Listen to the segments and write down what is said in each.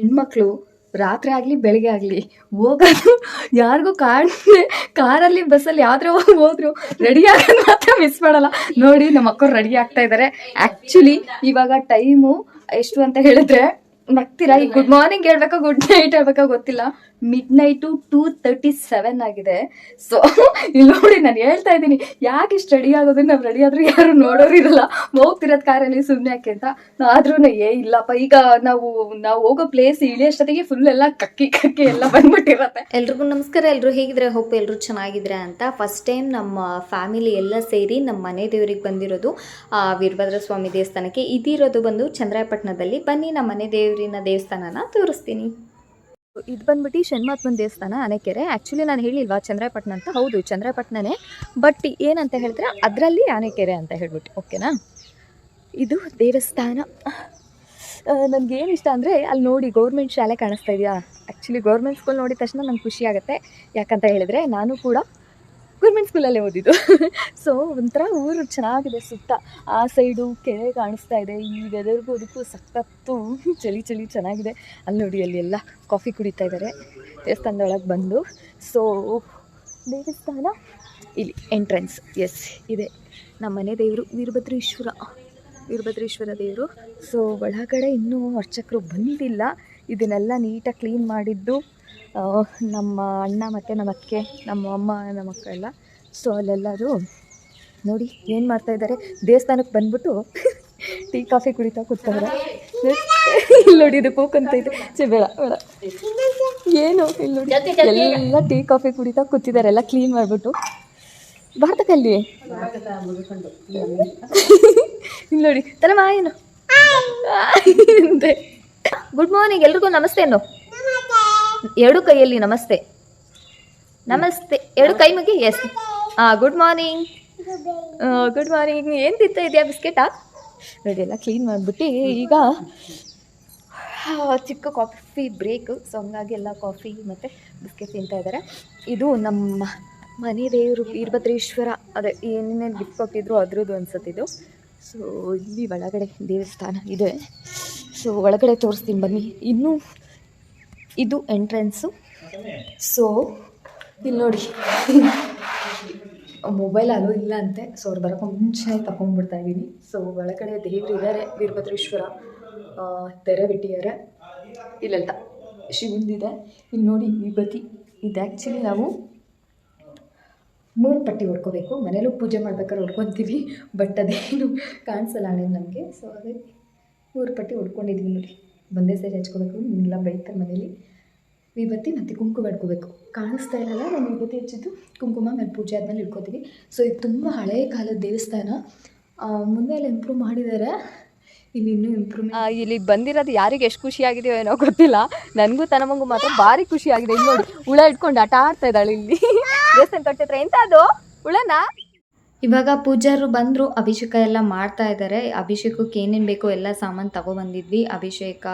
ಹೆಣ್ಮಕ್ಳು ರಾತ್ರಿ ಆಗಲಿ, ಬೆಳಿಗ್ಗೆ ಆಗಲಿ ಹೋಗೋದು ಯಾರಿಗೂ ಕಾಣದೆ ಕಾರಲ್ಲಿ, ಬಸ್ಸಲ್ಲಿ ಯಾವ್ದ್ರ ಹೋದ್ರು ರೆಡಿ ಆಗೋದು ಮಾತ್ರ ಮಿಸ್ ಮಾಡಲ್ಲ. ನೋಡಿ ನಮ್ಮ ಅಕ್ಕವ್ರು ರೆಡಿ ಆಗ್ತಾ ಇದ್ದಾರೆ ಆ್ಯಕ್ಚುಲಿ ಇವಾಗ ಟೈಮು ಎಷ್ಟು ಅಂತ ಹೇಳಿದ್ರೆ ನಗ್ತೀರಾ? ಈ ಗುಡ್ ಮಾರ್ನಿಂಗ್ ಹೇಳ್ಬೇಕಾ ಗುಡ್ ನೈಟ್ ಹೇಳ್ಬೇಕಾ ಗೊತ್ತಿಲ್ಲ. Midnight two thirty seven ಆಗಿದೆ. ಸೊ ಇಲ್ಲಿ ನೋಡಿ ನಾನು ಹೇಳ್ತಾ ಇದ್ದೀನಿ ಯಾಕೆ ಇಷ್ಟು ರೆಡಿ ಆಗೋದು? ನಾವು ರೆಡಿ ಆದ್ರೂ ಯಾರು ನೋಡೋರು ಇರಲ್ಲ. ಹೋಗ್ತಿರೋದು ಕಾರಲ್ಲಿ ಸುಮ್ಮನೆ ಯಾಕೆ ಅಂತ. ಆದ್ರೂ ಏ ಇಲ್ಲಪ್ಪ ಈಗ ನಾವು ನಾವು ಹೋಗೋ ಪ್ಲೇಸ್ ಇಳಿಯೋಷ್ಟೊತ್ತಿಗೆ ಫುಲ್ ಎಲ್ಲ ಕಕ್ಕಿ ಕಕ್ಕಿ ಎಲ್ಲ ಬಂದ್ಬಿಟ್ಟಿರತ್ತೆ. ಎಲ್ರಿಗೂ ನಮಸ್ಕಾರ. ಎಲ್ಲರೂ ಹೇಗಿದ್ರೆ ಹೋಪ್ ಎಲ್ಲರೂ ಚೆನ್ನಾಗಿದ್ರೆ ಅಂತ. ಫಸ್ಟ್ ಟೈಮ್ ನಮ್ಮ ಫ್ಯಾಮಿಲಿ ಎಲ್ಲ ಸೇರಿ ನಮ್ಮ ಮನೆ ದೇವರಿಗೆ ಬಂದಿರೋದು ಆ, ವೀರಭದ್ರ ಸ್ವಾಮಿ ದೇವಸ್ಥಾನಕ್ಕೆ. ಇದಿರೋದು ಬಂದು ಚಂದ್ರಾಯಪಟ್ಟಣದಲ್ಲಿ ಬನ್ನಿ ನಮ್ಮ ಮನೆ ದೇವರಿನ ದೇವಸ್ಥಾನನ ತೋರಿಸ್ತೀನಿ. ಇದು ಬಂದ್ಬಿಟ್ಟು ಶನ್ಮಾತ್ಮನ ದೇವಸ್ಥಾನ ಆನೆಕೆರೆ. ಆ್ಯಕ್ಚುಲಿ ನಾನು ಹೇಳಿಲ್ವಾ ಚಂದ್ರಾಯಪಟ್ಟಣ ಅಂತ? ಹೌದು ಚಂದ್ರಾಯಪಟ್ಟಣನೇ ಬಟ್ ಏನಂತ ಹೇಳಿದ್ರೆ ಅದರಲ್ಲಿ ಆನೆಕೆರೆ ಅಂತ ಹೇಳ್ಬಿಟ್ಟು. ಓಕೆನಾ ಇದು ದೇವಸ್ಥಾನ. ನನಗೆ ಏನು ಇಷ್ಟ ಅಂದರೆ ಅಲ್ಲಿ ನೋಡಿ ಗೌರ್ಮೆಂಟ್ ಶಾಲೆ ಕಾಣಿಸ್ತಾ ಇದೆಯಾ? ಆ್ಯಕ್ಚುಲಿ ಗೌರ್ಮೆಂಟ್ ಸ್ಕೂಲ್ ನೋಡಿದ ತಕ್ಷಣ ನಂಗೆ ಖುಷಿ ಆಗುತ್ತೆ. ಯಾಕಂತ ಹೇಳಿದರೆ ನಾನು ಕೂಡ ಗೌರ್ಮೆಂಟ್ ಸ್ಕೂಲಲ್ಲೇ ಓದಿದ್ದು. ಸೊ ಒಂಥರ ಊರು ಚೆನ್ನಾಗಿದೆ, ಸುತ್ತ. ಆ ಸೈಡು ಕೆರೆ ಕಾಣಿಸ್ತಾ ಇದೆ. ಈ ವೆದರ್ಗೂ ಅದಕ್ಕೂ ಸಖತ್ತು ಚಳಿ ಚಳಿ ಚೆನ್ನಾಗಿದೆ. ಅಲ್ಲಿ ನೋಡಿ, ಅಲ್ಲಿ ಎಲ್ಲ ಕಾಫಿ ಕುಡಿತಾ ಇದ್ದಾರೆ. ದೇವಸ್ಥಾನದೊಳಗೆ ಬಂದು. ಸೊ ದೇವಸ್ಥಾನ ಇಲ್ಲಿ ಎಂಟ್ರೆನ್ಸ್ ಎಸ್ ಇದೆ. ನಮ್ಮ ಮನೆ ದೇವರು ವೀರಭದ್ರೇಶ್ವರ. ವೀರಭದ್ರೇಶ್ವರ ದೇವರು. ಸೊ ಒಳಗಡೆ ಇನ್ನೂ ಅರ್ಚಕರು ಬಂದಿಲ್ಲ. ಇದನ್ನೆಲ್ಲ ನೀಟಾಗಿ ಕ್ಲೀನ್ ಮಾಡಿದ್ದು. ನಮ್ಮ ಅಣ್ಣ ಮತ್ತು ನಮ್ಮ ಅಕ್ಕೆ ನಮ್ಮ ಅಮ್ಮ ನಮ್ಮ ಅಕ್ಕ ಎಲ್ಲ ಸೊ ಅಲ್ಲೆಲ್ಲರೂ ನೋಡಿ ಏನು ಮಾಡ್ತಾ ಇದ್ದಾರೆ. ದೇವಸ್ಥಾನಕ್ಕೆ ಬಂದ್ಬಿಟ್ಟು ಟೀ ಕಾಫಿ ಕುಡಿತಾ ಕೂತ್ತಾರೆ ಇಲ್ಲಿ ನೋಡಿ ಇದು ಕೂಕಂತ ಇದೆ. ಚೆ ಬೇಡ ಬೇಡ. ಏನು ಇಲ್ಲಿ ನೋಡಿ. ಎಲ್ಲ ಟೀ ಕಾಫಿ ಕುಡಿತಾ ಕೂತಿದ್ದಾರೆ. ಎಲ್ಲ ಕ್ಲೀನ್ ಮಾಡಿಬಿಟ್ಟು. ಭಾರತಕ್ಕಲ್ಲಿ ಇಲ್ಲಿ ನೋಡಿ. ತಲಮ ಏನು ಗುಡ್ ಮಾರ್ನಿಂಗ್. ಎಲ್ರಿಗೂ ನಮಸ್ತೆ ಅನ್ನು ಎರಡು ಕೈಯಲ್ಲಿ ನಮಸ್ತೆ. ನಮಸ್ತೆ. ಎರಡು ಕೈ ಮುಗಿ ಎಸ್ ಹಾಂ ಗುಡ್ ಮಾರ್ನಿಂಗ್ ಗುಡ್ ಮಾರ್ನಿಂಗ್ ಏನು ತಿಂತಾ ಇದೆಯಾ ಬಿಸ್ಕೆಟಾ? ನೋಡಿ ಎಲ್ಲ ಕ್ಲೀನ್ ಮಾಡಿಬಿಟ್ಟು, ಈಗ ಚಿಕ್ಕ ಕಾಫಿ ಬ್ರೇಕ್ ಸೊ ಹಂಗಾಗಿ ಎಲ್ಲ ಕಾಫಿ ಮತ್ತು ಬಿಸ್ಕೆಟ್ ತಿಂತಾ ಇದ್ದಾರೆ ಇದು ನಮ್ಮ ಮನೆ ದೇವರು ವೀರಭದ್ರೇಶ್ವರ, ಅದೇ ಏನೇನೇನು ಗಿಫ್ಟ್ ಕೊಟ್ಟಿದ್ರು ಅದ್ರದ್ದು ಇದು. ಸೊ ಇಲ್ಲಿ ಒಳಗಡೆ ದೇವಸ್ಥಾನ ಇದೆ. ಸೊ ಒಳಗಡೆ ತೋರಿಸ್ತೀನಿ ಬನ್ನಿ. ಇನ್ನೂ ಇದು ಎಂಟ್ರೆನ್ಸು. ಸೊ ಇಲ್ಲಿ ನೋಡಿ. ಮೊಬೈಲ್ ಅಲೋ ಇಲ್ಲ ಅಂತೆ. ಸೊ ಅವ್ರು ಬರೋಕ್ಕೆ ಮುಂಚೆ ತಗೊಂಡ್ಬಿಡ್ತಾ ಇದ್ದೀನಿ. ಸೊ ಒಳಗಡೆ ದೇವ್ರು ಇದ್ದಾರೆ ವೀರಭದ್ರೇಶ್ವರ ತೆರೆ ಬಿಟ್ಟಿದ್ದಾರೆ ಇಲ್ಲೆಲ್ಲ ಶಿವಂದಿದೆ. ಇಲ್ಲಿ ನೋಡಿ ವಿಭೂತಿ. ಇದು ಆ್ಯಕ್ಚುಲಿ ನಾವು ಮೂರು ಪಟ್ಟಿ ಹೊಡ್ಕೋಬೇಕು. ಮನೇಲೂ ಪೂಜೆ ಮಾಡ್ಬೇಕಾದ್ರೆ ಹೊಡ್ಕೊತೀವಿ. ಬಟ್ ಅದೇನು ಕಾಣಿಸಲ್ಲ ನಮಗೆ. ಸೊ ಅದೇ ಮೂರು ಪಟ್ಟಿ ಹೊಡ್ಕೊಂಡಿದ್ವಿ ನೋಡಿ. ಒಂದೇ ಸರಿ ಹಚ್ಕೋಬೇಕು ನಿಮ್ಮೆಲ್ಲ ಬೈತಾರೆ ಮನೇಲಿ. ವಿಭತ್ತಿ ಮತ್ತು ಕುಂಕುಮ ಇಟ್ಕೋಬೇಕು. ಕಾಣಿಸ್ತಾ ಇರಲ್ಲ ನಾನು ವಿಭೂತಿ ಹಚ್ಚಿದ್ದು, ಕುಂಕುಮ ಮೇಲೆ ಪೂಜೆ ಆದಮೇಲೆ ಇಟ್ಕೋತೀವಿ. ಸೊ ಇದು ತುಂಬ ಹಳೆಯ ಕಾಲದ ದೇವಸ್ಥಾನ. ಮುಂದೆ ಎಲ್ಲ ಇಂಪ್ರೂವ್ ಮಾಡಿದ್ದಾರೆ ಇಲ್ಲಿ ಇನ್ನೂ ಇಂಪ್ರೂವ್ ಇಲ್ಲಿ ಬಂದಿರೋದು ಯಾರಿಗೆ ಎಷ್ಟು ಖುಷಿಯಾಗಿದೆಯೋ ಏನೋ ಗೊತ್ತಿಲ್ಲ. ನನಗೂ ತನಮಂಗೂ ಮಾತ್ರ ಭಾರಿ ಖುಷಿಯಾಗಿದೆ ಇಲ್ಲಿ ನೋಡಿ, ಹುಳ ಇಟ್ಕೊಂಡು ಆಟ ಆಡ್ತಾ ಇದ್ದಾಳೆ ಇಲ್ಲಿ. ದೇವಸ್ಥಾನ ಕಟ್ಟಿದ್ರೆ ಎಂತ ಅದು ಹುಳನಾ? ಇವಾಗ ಪೂಜಾರು ಬಂದರು, ಅಭಿಷೇಕ ಎಲ್ಲ ಮಾಡ್ತಾ ಇದ್ದಾರೆ ಅಭಿಷೇಕಕ್ಕೆ ಏನೇನು ಬೇಕೋ ಎಲ್ಲ ಸಾಮಾನು ತಗೊಬಂದಿದ್ವಿ. ಅಭಿಷೇಕ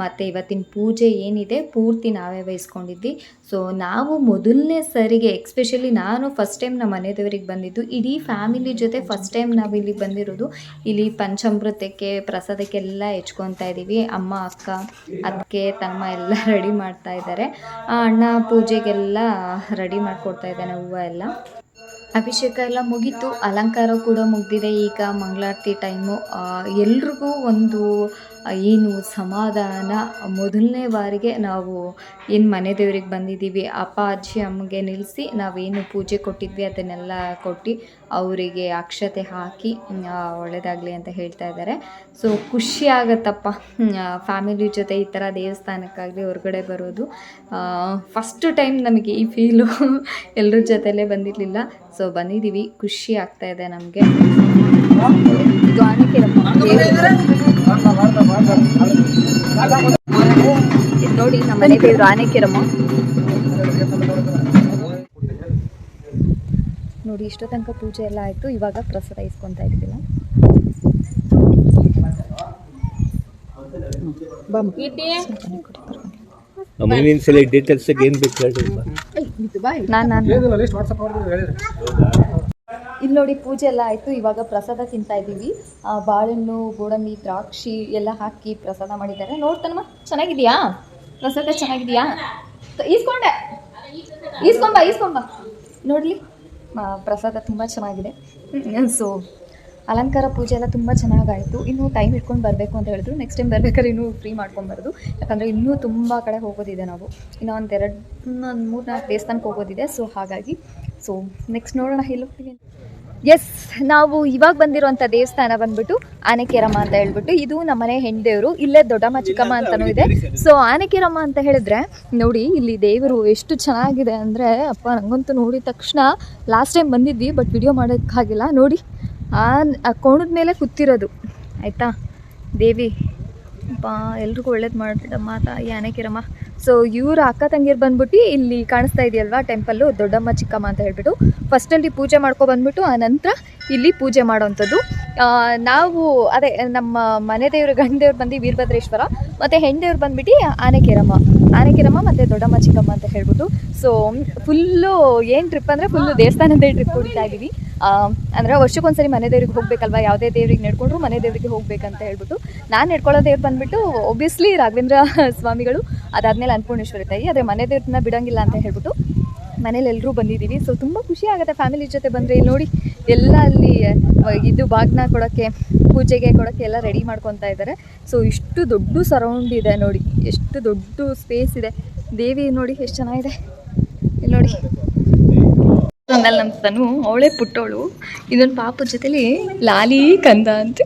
ಮತ್ತು ಇವತ್ತಿನ ಪೂಜೆ ಏನಿದೆ, ಪೂರ್ತಿ ನಾವೇ ವಹಿಸ್ಕೊಂಡಿದ್ವಿ. ಸೊ ನಾವು ಮೊದಲನೇ ಸರಿಗೆ ಎಕ್ಸ್ಪೆಷಲಿ ನಾನು ಫಸ್ಟ್ ಟೈಮ್ ನಮ್ಮ ಮನೆ ದೇವರಿಗೆ ಬಂದಿದ್ದು, ಇಡೀ ಫ್ಯಾಮಿಲಿ ಜೊತೆ ಫಸ್ಟ್ ಟೈಮ್ ನಾವು ಇಲ್ಲಿಗೆ ಬಂದಿರೋದು. ಇಲ್ಲಿ ಪಂಚಾಮೃತಕ್ಕೆ, ಪ್ರಸಾದಕ್ಕೆಲ್ಲ ಹೆಚ್ಕೊತಾ ಇದ್ದೀವಿ ಅಮ್ಮ, ಅಕ್ಕ ಅದಕ್ಕೆ ತಮ್ಮ ಎಲ್ಲ ರೆಡಿ ಮಾಡ್ತಾ ಇದ್ದಾರೆ ಅಣ್ಣ ಪೂಜೆಗೆಲ್ಲ ರೆಡಿ ಮಾಡಿಕೊಡ್ತಾ ಇದ್ದಾನೆ, ಹೂವು ಎಲ್ಲ. ಅಭಿಷೇಕ ಎಲ್ಲ ಮುಗೀತು ಅಲಂಕಾರ ಕೂಡ ಮುಗ್ದಿದೆ. ಈಗ ಮಂಗಳಾರತಿ ಟೈಮು ಎಲ್ರಿಗೂ ಒಂದು ಏನು ಸಮಾಧಾನ? ಮೊದಲನೇ ಬಾರಿಗೆ ನಾವು ಏನು ಮನೆ ದೇವ್ರಿಗೆ ಬಂದಿದ್ದೀವಿ ಅಪ್ಪ ಅಜ್ಜಿ ಅಮ್ಮಗೆ ನಿಲ್ಲಿಸಿ ನಾವೇನು ಪೂಜೆ ಕೊಟ್ಟಿದ್ವಿ ಅದನ್ನೆಲ್ಲ ಕೊಟ್ಟು ಅವರಿಗೆ ಅಕ್ಷತೆ ಹಾಕಿ ಒಳ್ಳೆಯದಾಗಲಿ ಅಂತ ಹೇಳ್ತಾ ಇದ್ದಾರೆ. ಸೊ ಖುಷಿ ಆಗತ್ತಪ್ಪ. ಫ್ಯಾಮಿಲಿ ಜೊತೆ ಈ ಥರ ದೇವಸ್ಥಾನಕ್ಕಾಗಲಿ ಹೊರಗಡೆ ಬರೋದು. ಫಸ್ಟ್ ಟೈಮ್ ನಮಗೆ ಈ ಫೀಲು ಎಲ್ಲರ ಜೊತೆಲೇ ಬಂದಿರಲಿಲ್ಲ. ಸೊ ಬಂದಿದ್ದೀವಿ. ಖುಷಿ ಆಗ್ತಾ ಇದೆ ನಮಗೆ. ನೋಡಿ ನಮ್ಮ ಮನೆ ದೇವರು ಆನೆಕೆರಮ್ಮ ನೋಡಿ ಇಷ್ಟೋ ತನಕ ಪೂಜೆ ಎಲ್ಲ ಆಯಿತು. ಇವಾಗ ಪ್ರಸಾದ ಇಸ್ಕೊತಾ ಇದ್ದೀವಿಲ್ಲ ಮುಂದಿನ ಸಲ ಡೀಟೇಲ್ಸ್ ಏನು ಬೇಕು ಹೇಳಿ. ನಾನು ನಾನು ಇಲ್ಲಿ ನೋಡಿ ಪೂಜೆ ಎಲ್ಲ ಆಯಿತು. ಇವಾಗ ಪ್ರಸಾದ ತಿಂತಾ ಇದ್ದೀವಿ. ಬಾಳೆಹಣ್ಣು, ಗೋಡಂಬಿ, ದ್ರಾಕ್ಷಿ ಎಲ್ಲ ಹಾಕಿ ಪ್ರಸಾದ ಮಾಡಿದ್ದಾರೆ. ನೋಡ್ತಾನಮ್ಮ, ಚೆನ್ನಾಗಿದೆಯಾ? ಪ್ರಸಾದ ಚೆನ್ನಾಗಿದೆಯಾ? ಈಸ್ಕೊಂಡೆ. ಈಸ್ಕೊಂಬ ಈಸ್ಕೊಂಬ. ನೋಡಲಿ ಪ್ರಸಾದ ತುಂಬ ಚೆನ್ನಾಗಿದೆ. ಸೊ, ಅಲಂಕಾರ ಪೂಜೆ ಎಲ್ಲ ತುಂಬ ಚೆನ್ನಾಗಾಯಿತು. ಇನ್ನೂ ಟೈಮ್ ಇಟ್ಕೊಂಡು ಬರಬೇಕು ಅಂತ ಹೇಳಿದ್ರು. ನೆಕ್ಸ್ಟ್ ಟೈಮ್ ಬರ್ಬೇಕಾದ್ರೆ ಇನ್ನೂ ಫ್ರೀ ಮಾಡ್ಕೊಂಬಾರ್ದು ಯಾಕಂದರೆ ಇನ್ನೂ ತುಂಬ ಕಡೆ ಹೋಗೋದಿದೆ ನಾವು. ಇನ್ನೂ ಒಂದು ಎರಡು ಒಂದು ಮೂರು ನಾಲ್ಕು ದೇವಸ್ಥಾನಕ್ಕೆ ಹೋಗೋದಿದೆ. ಸೊ ಹಾಗಾಗಿ ಸೊ ನೆಕ್ಸ್ಟ್ ನೋಡೋಣ. ಎಲ್ಲಿ ಹೋಗ್ತೀವಿ ಎಸ್ ನಾವು ಇವಾಗ ಬಂದಿರುವಂಥ ದೇವಸ್ಥಾನ ಬಂದ್ಬಿಟ್ಟು ಆನೆಕೆರಮ್ಮ ಅಂತ ಹೇಳ್ಬಿಟ್ಟು ಇದು ನಮ್ಮನೆ ಹೆಣ್ದೇವರು ಇಲ್ಲೇ ದೊಡ್ಡಮ್ಮ ಚಿಕ್ಕಮ್ಮ ಅಂತಲೂ ಇದೆ. ಸೊ ಆನೆಕೆರಮ್ಮ ಅಂತ ಹೇಳಿದ್ರೆ ನೋಡಿ ಇಲ್ಲಿ ದೇವರು ಎಷ್ಟು ಚೆನ್ನಾಗಿದೆ ಅಂದರೆ ಅಪ್ಪ ನನಗಂತೂ ನೋಡಿದ ತಕ್ಷಣ ಲಾಸ್ಟ್ ಟೈಮ್ ಬಂದಿದ್ವಿ ಬಟ್ ವಿಡಿಯೋ ಮಾಡೋಕ್ಕಾಗಿಲ್ಲ. ನೋಡಿ ಆ ಆ ಕೋಣದ ಮೇಲೆ ಕೂತಿರೋದು. ಆಯಿತಾ? ದೇವಿ ಅಪ್ಪ ಎಲ್ರಿಗೂ ಒಳ್ಳೇದು ಮಾಡಮ್ಮ ತಾಯಿ ಆನೆಕೆರಮ್ಮ. ಸೊ ಇವ್ರ ಅಕ್ಕ ತಂಗಿಯರು ಬಂದ್ಬಿಟ್ಟು ಇಲ್ಲಿ ಕಾಣಿಸ್ತಾ ಇದೆಯಲ್ವಾ ಟೆಂಪಲ್ಲು ದೊಡ್ಡಮ್ಮ, ಚಿಕ್ಕಮ್ಮ ಅಂತ ಹೇಳ್ಬಿಟ್ಟು. ಫಸ್ಟಲ್ಲಿ ಪೂಜೆ ಮಾಡ್ಕೊ ಬಂದ್ಬಿಟ್ಟು, ಆ ನಂತರ ಇಲ್ಲಿ ಪೂಜೆ ಮಾಡೋವಂಥದ್ದು ನಾವು, ಅದೇ, ನಮ್ಮ ಮನೆ ದೇವರು, ಗಂಡ ದೇವ್ರು ಬಂದು ವೀರಭದ್ರೇಶ್ವರ, ಮತ್ತು ಹೆಣ್ಣದೇವ್ರು ಬಂದ್ಬಿಟ್ಟು ಆನೆಕೆರಮ್ಮ. ಆನೆಕೆರಮ್ಮ ಮತ್ತು ದೊಡ್ಡಮ್ಮ, ಚಿಕ್ಕಮ್ಮ ಅಂತ ಹೇಳ್ಬಿಟ್ಟು. ಸೊ ಫುಲ್ಲು ಏನು ಟ್ರಿಪ್ ಅಂದರೆ ಫುಲ್ಲು ದೇವಸ್ಥಾನದೇ ಟ್ರಿಪ್ ಹೊಡಿತಾ ಇದ್ದೀವಿ ಅಂದ್ರೆ ವರ್ಷಕ್ಕೊಂದ್ಸರಿ ಮನೆ ದೇವ್ರಿಗೆ ಹೋಗ್ಬೇಕಲ್ವಾ? ಯಾವುದೇ ದೇವ್ರಿಗೆ ನಡ್ಕೊಂಡ್ರು ಮನೆ ದೇವರಿಗೆ ಹೋಗ್ಬೇಕಂತ ಹೇಳ್ಬಿಟ್ಟು. ನಾನು ನಡ್ಕೊಳ್ಳೋ ದೇವ್ರು ಬಂದ್ಬಿಟ್ಟು ಒಬ್ವಿಯಸ್ಲಿ ರಾಘವೇಂದ್ರ ಸ್ವಾಮಿಗಳು. ಅದಾದ್ಮೇಲೆ ಅನ್ನಪೂರ್ಣೇಶ್ವರಿ ತಾಯಿ. ಆದರೆ ಮನೆ ದೇವ್ರನ್ನ ಬಿಡಂಗಿಲ್ಲ ಅಂತ ಹೇಳ್ಬಿಟ್ಟು ಮನೇಲಿ ಎಲ್ಲರೂ ಬಂದಿದ್ದೀವಿ. ಸೊ ತುಂಬ ಖುಷಿ ಆಗುತ್ತೆ ಫ್ಯಾಮಿಲಿ ಜೊತೆ ಬಂದರೆ. ಇಲ್ಲಿ ನೋಡಿ, ಎಲ್ಲ ಅಲ್ಲಿ ಇದು ಬಾಗ್ನ ಕೊಡೋಕ್ಕೆ, ಪೂಜೆಗೆ ಕೊಡೋಕ್ಕೆ ಎಲ್ಲ ರೆಡಿ ಮಾಡ್ಕೊತಾ ಇದ್ದಾರೆ. ಸೊ ಇಷ್ಟು ದೊಡ್ಡ ಸರೌಂಡ್ ಇದೆ ನೋಡಿ. ಎಷ್ಟು ದೊಡ್ಡ ಸ್ಪೇಸ್ ಇದೆ. ದೇವಿ ನೋಡಿ ಎಷ್ಟು ಚೆನ್ನಾಗಿದೆ. ಇಲ್ಲಿ ನೋಡಿ. ಆಮೇಲೆ ನಮ್ಮ ತನು, ಅವಳೇ ಪುಟ್ಟವಳು. ಇದೊಂದು ಪಾಪದ ಜೊತೆಲಿ ಲಾಲಿ ಕಂದ ಅಂತ.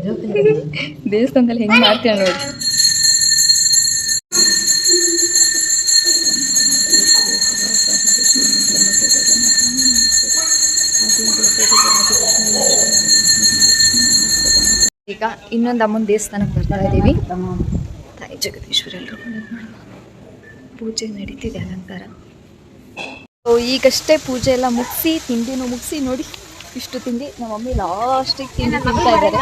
ದೇವಸ್ಥಾನದಲ್ಲಿ ಹೆಂಗೆ ಮಾಡ್ತೀಯ ನೋಡಿ. ಈಗ ಇನ್ನೊಂದು ಅಮ್ಮನ ದೇವಸ್ಥಾನಕ್ಕೆ ಬರ್ತಾ ಇದ್ದೀವಿ. ತಾಯಿ ಜಗದೀಶ್ವರ ಎಲ್ಲರೂ ಪೂಜೆ ನಡೀತಿದೆ ಅಲಂಕಾರ. ಸೊ ಈಗಷ್ಟೇ ಪೂಜೆ ಎಲ್ಲ ಮುಗಿಸಿ ತಿಂಡಿನೂ ಮುಗಿಸಿ ನೋಡಿ ಇಷ್ಟು ತಿಂಡಿ ನಮ್ಮ ಮಮ್ಮಿ ಲಾಸ್ಟಿಗೆ ತಿಂಡಿ ತಿಂತಾ ಇದ್ದಾರೆ.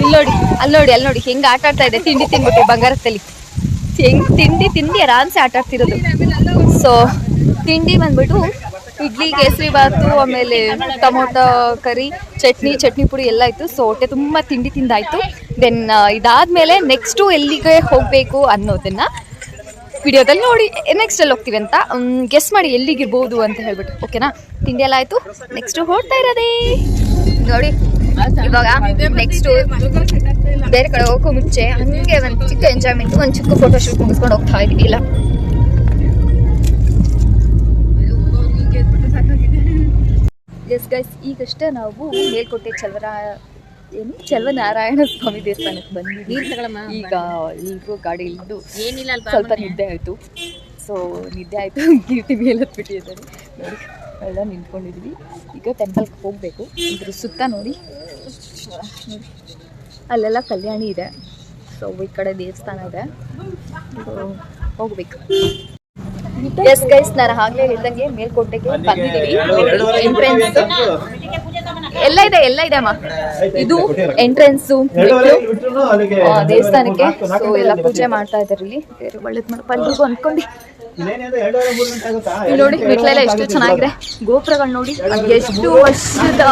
ಇಲ್ಲಿ ನೋಡಿ ಅಲ್ಲಿ ನೋಡಿ ಅಲ್ಲಿ ನೋಡಿ ಹೆಂಗೆ ಆಟ ಆಡ್ತಾ ಇದೆ ತಿಂಡಿ ತಿನ್ಬಿಟ್ಟು ಬಂಗಾರದಲ್ಲಿ. ಹೆಂಗ್ ತಿಂಡಿ ತಿಂಡಿ ಆರಾಮ್ಸೆ ಆಟ ಆಡ್ತಿರೋದು. ಸೊ ತಿಂಡಿ ಬಂದ್ಬಿಟ್ಟು ಇಡ್ಲಿ, ಕೇಸರಿ ಬಾತು, ಆಮೇಲೆ ಟೊಮೊಟೊ ಕರಿ, ಚಟ್ನಿ ಚಟ್ನಿ ಪುಡಿ ಎಲ್ಲ ಇತ್ತು. ಸೊ ಹೊಟ್ಟೆ ತುಂಬ ತಿಂಡಿ ತಿಂದಾಯಿತು. ದೆನ್ ಇದಾದ್ಮೇಲೆ ನೆಕ್ಸ್ಟು ಎಲ್ಲಿಗೆ ಹೋಗಬೇಕು ಅನ್ನೋದನ್ನು ವಿಡಿಯೋದಲ್ಲಿ ನೋಡಿ. ನೆಕ್ಸ್ಟ್ ಅಲ್ಲಿ ಹೋಗ್ತೀವಿ ಅಂತ ಗೆಸ್ ಮಾಡಿ ಎಲ್ಲಿಗಿರ್ಬೋದು ಅಂತ ಹೇಳ್ಬಿಟ್ಟು. ಓಕೆನಾ ತಿಂಡಿ ಎಲ್ಲ ಆಯಿತು. ನೆಕ್ಸ್ಟು ಹೋಗ್ತಾ ಇರೋದೇ. ನೋಡಿ, ಇವಾಗ ನೆಕ್ಸ್ಟ್ ಬೇರೆ ಕಡೆ ಹೋಗೋ ಮುಂಚೆ ಹಂಗೆ ಒಂದು ಚಿಕ್ಕ ಎಂಜಾಯ್ಮೆಂಟ್ ಒಂದು ಚಿಕ್ಕ ಫೋಟೋಶೂಟ್ ಮುಗಿಸ್ಕೊಂಡು ಹೋಗ್ತಾ ಇದ್ದೀವಿ. ಇಲ್ಲ. ಎಸ್ ಗೈಸ್ ಈಗಷ್ಟೇ ನಾವು ಮೇಲ್ಕೋಟೆ ಚಲವರ ಏನು? ಚಲವನಾರಾಯಣ ಸ್ವಾಮಿ ದೇವಸ್ಥಾನಕ್ಕೆ ಬಂದಿದ್ದೀವಿ ಈಗ ಎಲ್ರು ಗಾಡಿ ಇಳಿದು ಏನಿಲ್ಲ ಸ್ವಲ್ಪ ನಿದ್ದೆ ಆಯಿತು. ಸೊ ನಿದ್ದೆ ಆಯಿತು ಕೀರ್ತಿ ಮೇಲೆ ಬಿಟ್ಟಿದ್ದಾರೆ ನೋಡಿ ಎಲ್ಲ ನಿಂತ್ಕೊಂಡಿದ್ವಿ. ಈಗ ಟೆಂಪಲ್ಗೆ ಹೋಗಬೇಕು. ಇದ್ರ ಸುತ್ತ ನೋಡಿ. ನೋಡಿ. ಅಲ್ಲೆಲ್ಲ ಕಲ್ಯಾಣಿ ಇದೆ. ಸೊ ಈ ಕಡೆ ದೇವಸ್ಥಾನ ಇದೆ. ಸೊ ಹೋಗ್ಬೇಕು. ಎಸ್ ಗೈಸ್ ನಾನು ಆಗ್ಲೇ ಹೇಳ್ದಂಗೆ ಮೇಲ್ಕೋಟೆಗೆ ಬಂದಿದ್ದೀವಿ. ಎಂಟ್ರೆನ್ಸ್ ಎಲ್ಲ ಇದೆ ಎಲ್ಲ ಇದೆ ಅಮ್ಮ. ಇದು ಎಂಟ್ರೆನ್ಸು ದೇವಸ್ಥಾನಕ್ಕೆ. ಸೊ ಎಲ್ಲ ಪೂಜೆ ಮಾಡ್ತಾ ಇದ್ದಾರೆ ಇಲ್ಲಿ. ಒಳ್ಳೇದ್ ಮಾಡಪ್ಪ ಎಲ್ರಿಗೂ ಅನ್ಕೊಂಡು. ಇಲ್ಲಿ ನೋಡಿ ಮೆಟ್ಲೆಲ್ಲ ಎಷ್ಟು ಚೆನ್ನಾಗಿದೆ. ಗೋಪುರಗಳು ನೋಡಿ ಎಷ್ಟು ವರ್ಷದ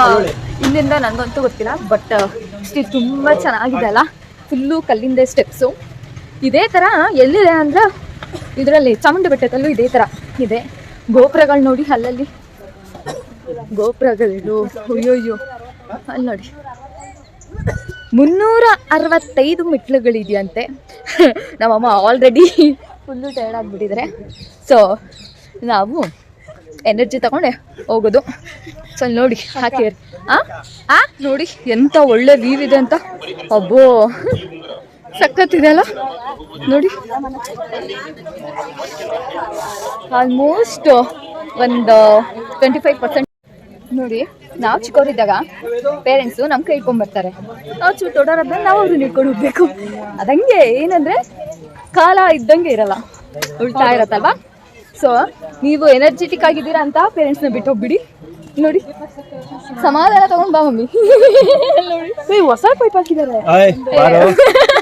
ಇಲ್ಲಿಂದ ನನಗಂತೂ ಗೊತ್ತಿಲ್ಲ ಬಟ್ ಸ್ಟಿಲ್ ತುಂಬಾ ಚೆನ್ನಾಗಿದೆ ಅಲ್ಲ. ಫುಲ್ಲು ಕಲ್ಲಿಂದ ಸ್ಟೆಪ್ಸು ಇದೇ ತರ ಎಲ್ಲಿದೆ ಅಂದ್ರೆ ಇದರಲ್ಲಿ ಚಾಮುಂಡಿ ಬೆಟ್ಟದಲ್ಲೂ ಇದೇ ಥರ ಇದೆ. ಗೋಪುರಗಳು ನೋಡಿ ಅಲ್ಲಲ್ಲಿ. ಗೋಪುರಗಳು ಅಯ್ಯೋಯ್ಯೋ. ಅಲ್ಲಿ ನೋಡಿ. ಮುನ್ನೂರ ಅರವತ್ತೈದು ಮೆಟ್ಲುಗಳಿದೆಯಂತೆ. ನಮ್ಮಮ್ಮ ಆಲ್ರೆಡಿ ಫುಲ್ಲು ಟೈರ್ಡ್ ಆಗಿಬಿಟ್ಟಿದ್ದಾರೆ ಸೊ ನಾವು ಎನರ್ಜಿ ತಗೊಂಡೆ ಹೋಗೋದು. ಸೊ ನೋಡಿ ಹಾಕಿರಿ ಆ? ನೋಡಿ ಎಂಥ ಒಳ್ಳೆ ವ್ಯೂ ಇದೆ ಅಂತ. ಅಬ್ಬೋ. ಸಖತ್ತಿದೆ ಅಲ್ಲ ನೋಡಿ. ಆಲ್ಮೋಸ್ಟ್ ಒಂದು ಟ್ವೆಂಟಿ ಫೈವ್ ಪರ್ಸೆಂಟ್ ನೋಡಿ, ನಾವು ಚಿಕ್ಕವರಿದ್ದಾಗ ಪೇರೆಂಟ್ಸು ನಮ್ಮ ಕೈ ನಾವು ಚೂ, ದೊಡ್ಡವರಾದ್ಮೇಲೆ ನಾವು ಅವ್ರನ್ನ ಇಟ್ಕೊಂಡು ಹೋಗ್ಬೇಕು. ಅದಂಗೆ ಏನಂದ್ರೆ ಕಾಲ ಇದ್ದಂಗೆ ಇರಲ್ಲ. ಉಳ್ತಾ ಇರತ್ತಲ್ವಾ? ಸೊ ನೀವು ಎನರ್ಜೆಟಿಕ್ ಆಗಿದ್ದೀರಾ ಅಂತ ಪೇರೆಂಟ್ಸ್ನ ಬಿಟ್ಟು ಹೋಗ್ಬಿಡಿ. ನೋಡಿ. ಸಮಾಧಾನ ತಗೊಂಡ್ ಬಾ ಮಮ್ಮಿ. ನೋಡಿ. ಹೊಸ ಪೈಪ್ ಹಾಕಿದ್ದಾರೆ.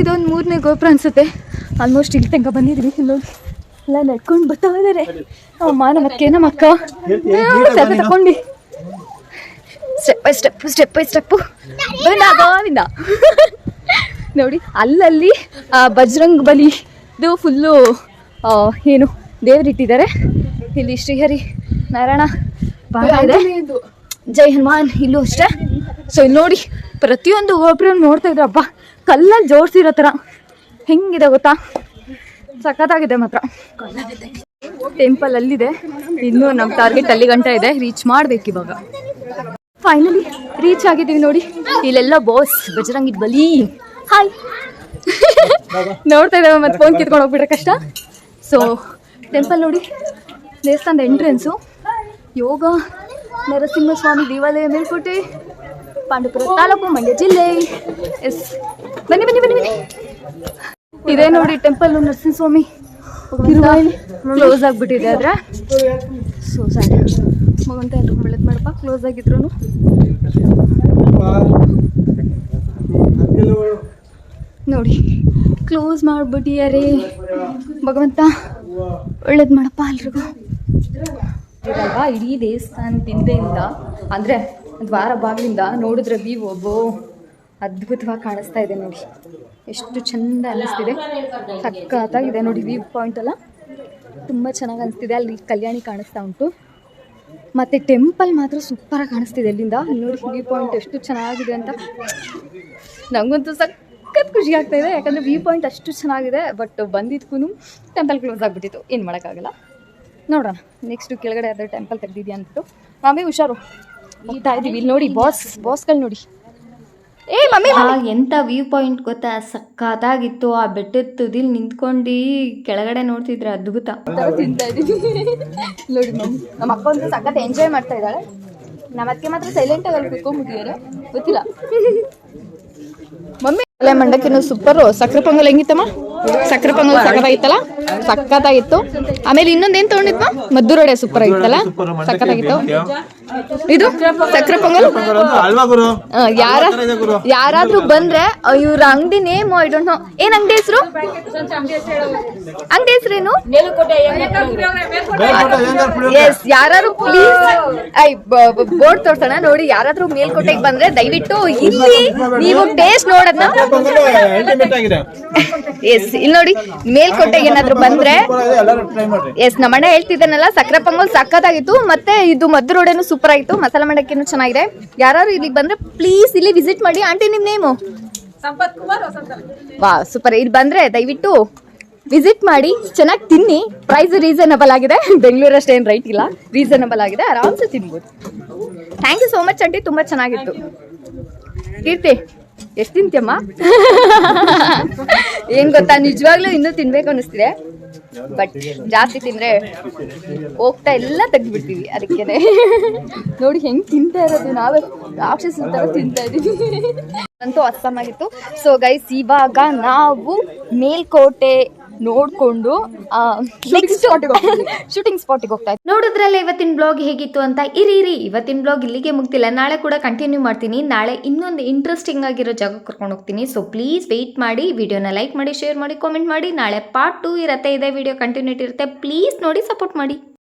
ಇದೊಂದು ಮೂರನೇ ಗೋಪುರ ಅನ್ಸುತ್ತೆ. ಆಲ್ಮೋಸ್ಟ್ ಇಲ್ಲಿ ತನಕ ಬಂದಿದ್ವಿ. ಇಲ್ಲೋಗಿ ಎಲ್ಲ ನಡ್ಕೊಂಡು ಬರ್ತಾ ಇದಾರೆ. ಅಮ್ಮ ನಮ್ಮ ಅಕ್ಕೆ. Step by step step by step ಬಂದ ಗೋವಿಂದ ನೋಡಿ, ಅಲ್ಲಲ್ಲಿ ಬಜರಂಗ್ ಬಲಿ ಇದು ಫುಲ್ಲು ಏನು ದೇವ್ರಿಟ್ಟಿದ್ದಾರೆ. ಇಲ್ಲಿ ಶ್ರೀಹರಿ ನಾರಾಯಣ ಭಾಗ ಇದೆ. ಜೈ ಹನುಮಾನ್, ಇಲ್ಲೂ ಅಷ್ಟೇ. ಸೊ ಇಲ್ಲಿ ನೋಡಿ, ಪ್ರತಿಯೊಂದು ಗೋಪುರ ನೋಡ್ತಾ ಇದ್ರಪ್ಪ ಕಲ್ಲಲ್ಲಿ ಜೋಡಿಸಿರೋ ಥರ. ಹೆಂಗಿದೆ ಗೊತ್ತಾ? ಸಖತ್ತಾಗಿದೆ ಮಾತ್ರ. ಟೆಂಪಲ್ ಅಲ್ಲಿದೆ. ಇನ್ನು ನಮ್ಮ ಟಾರ್ಗೆಟ್ ಅಲ್ಲಿ ಗಂಟ ಇದೆ. ರೀಚ್ ಮಾಡ್ಬೇಕು ಇವಾಗ. ಫೈನಲಿ ರೀಚ್ ಆಗಿದ್ದೀವಿ ನೋಡಿ. ಇಲ್ಲೆಲ್ಲ ಬಾಸ್ ಬಜರಂಗಿದ್ ಬಲಿ. ಹಾಯ್ ನೋಡ್ತಾ ಇದ್ದಾವೆ ಮತ್ತೆ ಫೋನ್ ಕಿತ್ಕೊಂಡು ಹೋಗ್ಬಿಟ್ರೆ ಕಷ್ಟ. ಸೊ ಟೆಂಪಲ್ ನೋಡಿ, ದೇವಸ್ಥಾನದ ಎಂಟ್ರೆನ್ಸು ಯೋಗ. ನರಸಿಂಹಸ್ವಾಮಿ ದೇವಾಲಯ ಮೇಲ್ಕೋಟೆ, ಪಾಂಡುಪುರ ತಾಲೂಕು, ಮಂಡ್ಯ ಜಿಲ್ಲೆ. ಎಸ್ ಬನ್ನಿ ಬನ್ನಿ ಬನ್ನಿ ಬನ್ನಿ. ಇದೇ ನೋಡಿ ಟೆಂಪಲ್ ನರಸಿಂಹಸ್ವಾಮಿ. ಕ್ಲೋಸ್ ಆಗಿಬಿಟ್ಟಿದೆ ಆದ್ರೆ ಸೊ ಸಾರಿ ಮಗಂತ ಎಲ್ಲರೂ ಒಳ್ಳೇದು ಮಾಡಪ್ಪ? ಕ್ಲೋಸ್ ಆಗಿದ್ರು ನೋಡಿ ಕ್ಲೋಸ್ ಮಾಡ್ಬಿಟ್ಟಿಯಾರೀ. ಭಗವಂತ, ಒಳ್ಳೇದು ಮಾಡಪ್ಪ ಎಲ್ರಿಗೂ. ಇರಲ್ವಾ ಇಡೀ ದೇವಸ್ಥಾನದಿಂದ ತಿಂದೆಯಿಂದ ಅಂದರೆ ದ್ವಾರ ಬಾಗಿಲಿಂದ ನೋಡಿದ್ರೆ ವ್ಯೂ, ಒಬ್ಬೋ ಅದ್ಭುತವಾಗಿ ಕಾಣಿಸ್ತಾ ಇದೆ ನೋಡಿ. ಎಷ್ಟು ಚಂದ ಅನ್ನಿಸ್ತಿದೆ ಸಕ್ಕತ್ತಾಗಿದೆ ನೋಡಿ ವ್ಯೂ ಪಾಯಿಂಟ್ ಎಲ್ಲ. ತುಂಬ ಚೆನ್ನಾಗಿ ಅನಿಸ್ತಿದೆ. ಅಲ್ಲಿ ಕಲ್ಯಾಣಿ ಕಾಣಿಸ್ತಾ ಉಂಟು. ಮತ್ತು ಟೆಂಪಲ್ ಮಾತ್ರ ಸೂಪರಾಗಿ ಕಾಣಿಸ್ತಿದೆ ಅಲ್ಲಿಂದ. ನೋಡಿ ವ್ಯೂ ಪಾಯಿಂಟ್ ಎಷ್ಟು ಚೆನ್ನಾಗಿದೆ ಅಂತ. ನನಗಂತೂ ಸಖತ್ ಖುಷಿ ಆಗ್ತಾಯಿದೆ ಯಾಕಂದರೆ ವ್ಯೂ ಪಾಯಿಂಟ್ ಅಷ್ಟು ಚೆನ್ನಾಗಿದೆ. ಬಟ್ ಬಂದಿದ್ಕೂ ಟೆಂಪಲ್ ಕ್ಲೋಸ್ ಆಗಿಬಿಟ್ಟಿತ್ತು. ಏನು ಮಾಡೋಕ್ಕಾಗಲ್ಲ. ನೋಡೋಣ. ನೆಕ್ಸ್ಟು ಕೆಳಗಡೆ ಯಾವ್ದು ಟೆಂಪಲ್ ತೆಗ್ದಿದ್ಯಾ ಅಂದ್ಬಿಟ್ಟು. ಮಮ್ಮಿ ಹುಷಾರು. ಹೋಗ್ತಾ ಇದೀವಿ. ಇಲ್ಲಿ ನೋಡಿ ಬಾಸ್ ಬಾಸ್ಗಳು ನೋಡಿ. ಏ ಮಮ್ಮಿ ಆ ಎಂಥ ವ್ಯೂ ಪಾಯಿಂಟ್ ಗೊತ್ತಾ? ಸಕ್ಕತ್ತಾಗಿತ್ತು ಆ ಬೆಟ್ಟದ ತುದಿಲ್ ನಿಂತ್ಕೊಂಡು ಕೆಳಗಡೆ ನೋಡ್ತಿದ್ರೆ ಅದ್ಭುತ. ತರ ತಿಂತಾ ಇದೀವಿ ನೋಡಿ ಮಮ್ಮಿ. ನಮ್ಮ ಅಕ್ಕ ಅಂತೂ ಸಖತ್ ಎಂಜಾಯ್ ಮಾಡ್ತಾ ಇದ್ದಾಳೆ. ನಮ್ಮ ಅದಕ್ಕೆ ಮಾತ್ರ ಸೈಲೆಂಟ್ ಆಗಿ ಅಲ್ಲಿ ಕುತ್ಕೊಂಡ್ಬಿಟ್ಟಿದ್ದಾರೆ ಗೊತ್ತಿಲ್ಲ. ಮಮ್ಮಿ ಅಲ್ಲೇ ಮಂಡಕ್ಕಿನ ಸೂಪರು ಸಕ್ಕರೆ ಪೊಂಗಲ್ ಹೆಂಗಿತ್ತಮ್ಮ? ಸಕ್ಕರೆ ಪೊಂಗಲ್ ಸಖತ್ತಾಗಿತ್ತಲ್ಲ? ಸಖತ್ತಾಗಿತ್ತು. ಆಮೇಲೆ ಇನ್ನೊಂದೇನ್ ತಗೊಂಡಿದ್ಮ ಮದ್ದೂರೊಡೆ ಸೂಪರ್ ಆಗಿತ್ತಲ್ಲ? ಸಖತ್ತಾಗಿತ್ತು. ಇದು ಸಕ್ಕರೆ ಪೊಂಗಲ್? ಯಾರ ಯಾರಾದ್ರೂ ಬಂದ್ರೆ ಇವ್ರ ಅಂಗಡಿ ನೇಮ್ ಐ ಡೋಂಟ್ ನೋ ಏನ್ ಅಂಗಡಿ ಹೆಸರು? ಅಂಗಡಿ ಹೆಸರೇನು ಎಸ್ ಯಾರು ಪ್ಲೀಸ್ ಐ ಬೋರ್ಡ್ ತೋರ್ಸೋಣ. ನೋಡಿ ಯಾರಾದ್ರೂ ಮೇಲ್ಕೋಟೆಗೆ ಬಂದ್ರೆ ದಯವಿಟ್ಟು ಇಲ್ಲಿ ನೀವು ಟೇಸ್ಟ್ ನೋಡೋದನ್ನ ಎಸ್ ಇಲ್ಲಿ ನೋಡಿ ಮೇಲ್ಕೋಟೆಗೆ ಏನಾದ್ರು ಬಂದ್ರೆ ಎಲ್ಲರೂ ಟ್ರೈ ಮಾಡ್ರಿ. ಎಸ್ ನಮ್ಮಣ್ಣ ಹೇಳ್ತಿದ್ದಾನಲ್ಲ ಸಕ್ಕರೆ ಪೊಂಗಲ್ ಸಕ್ಕತ್ತಾಗಿತ್ತು ಮತ್ತೆ ಇದು ಮದ್ದು ರೋಡೇನು ಸೂಪರ್ ಆಗಿತ್ತು ಮಸಾಲ ಮಂಡಕ್ಕಿನೂ ಚೆನ್ನಾಗಿದೆ. ಯಾರು ಇಲ್ಲಿಗೆ ಬಂದ್ರೆ ಪ್ಲೀಸ್ ಇಲ್ಲಿ ವಿಸಿಟ್ ಮಾಡಿ ಆಂಟಿ ನಿಮ್ ನೇಮು ವಾ ಸೂಪರ್ ಇಲ್ಲಿ ಬಂದ್ರೆ ದಯವಿಟ್ಟು ವಿಸಿಟ್ ಮಾಡಿ ಚೆನ್ನಾಗಿ ತಿನ್ನಿ. ಪ್ರೈಸ್ ರೀಸನಬಲ್ ಆಗಿದೆ. ಬೆಂಗಳೂರು ಅಷ್ಟೇ ಏನು ರೈಟ್ ಇಲ್ಲ. ರೀಸನಬಲ್ ಆಗಿದೆ. ಆರಾಮ್ಸೆ ತಿನ್ಬೋದು. Thank you so much aunty ತುಂಬಾ ಚೆನ್ನಾಗಿತ್ತು. ಕೀರ್ತಿ ಎಷ್ಟು ತಿಂತೀಯಮ್ಮ? ಏನ್ ಗೊತ್ತಾ, ನಿಜವಾಗ್ಲೂ ಇನ್ನೂ ತಿನ್ಬೇಕು ಅನಿಸ್ತಿದೆ. ಬಟ್ ಜಾಸ್ತಿ ತಿಂದ್ರೆ ಹೋಗ್ತಾ ಎಲ್ಲ ತೆಗ್ದ್ಬಿಡ್ತೀವಿ ಅದಕ್ಕೇನೆ. ನೋಡಿ ಹೆಂಗ್ ತಿಂತಾ ಇರೋದು, ನಾವೇ ರಾಕ್ಷಸ ತರ ತಿಂತಾ ಇದೀವಿ ಅಂತೂ ಅಸ್ಸಾಮಾಗಿತ್ತು. ಸೊ ಗೈಸ್ ಇವಾಗ ನಾವು ಮೇಲ್ಕೋಟೆ ನೋಡ್ಕೊಂಡು ಶೂಟಿಂಗ್ ಸ್ಪಾಟಿಗೆ ಹೋಗ್ತಾ ಇದ್ದೀವಿ. ನೋಡಿದ್ರಲ್ಲ ಇವತ್ತಿನ ಬ್ಲಾಗ್ ಹೇಗಿತ್ತು ಅಂತ ಇರಿ ಇರಿ. ಇವತ್ತಿನ ಬ್ಲಾಗ್ ಇಲ್ಲಿಗೆ ಮುಗ್ತಿಲ್ಲ ನಾಳೆ ಕೂಡ ಕಂಟಿನ್ಯೂ ಮಾಡ್ತೀನಿ. ನಾಳೆ ಇನ್ನೊಂದು ಇಂಟ್ರೆಸ್ಟಿಂಗ್ ಆಗಿರೋ ಜಾಗ ಕರ್ಕೊಂಡು ಹೋಗ್ತೀನಿ. ಸೊ ಪ್ಲೀಸ್ ವೆಯ್ಟ್ ಮಾಡಿ ವಿಡಿಯೋನ ಲೈಕ್ ಮಾಡಿ ಶೇರ್ ಮಾಡಿ ಕಾಮೆಂಟ್ ಮಾಡಿ. ನಾಳೆ ಪಾರ್ಟ್ ಟೂ ಇರತ್ತೆ. ಇದೆ ವಿಡಿಯೋ ಕಂಟಿನ್ಯೂಟಿ ಇರುತ್ತೆ. ಪ್ಲೀಸ್ ನೋಡಿ ಸಪೋರ್ಟ್ ಮಾಡಿ.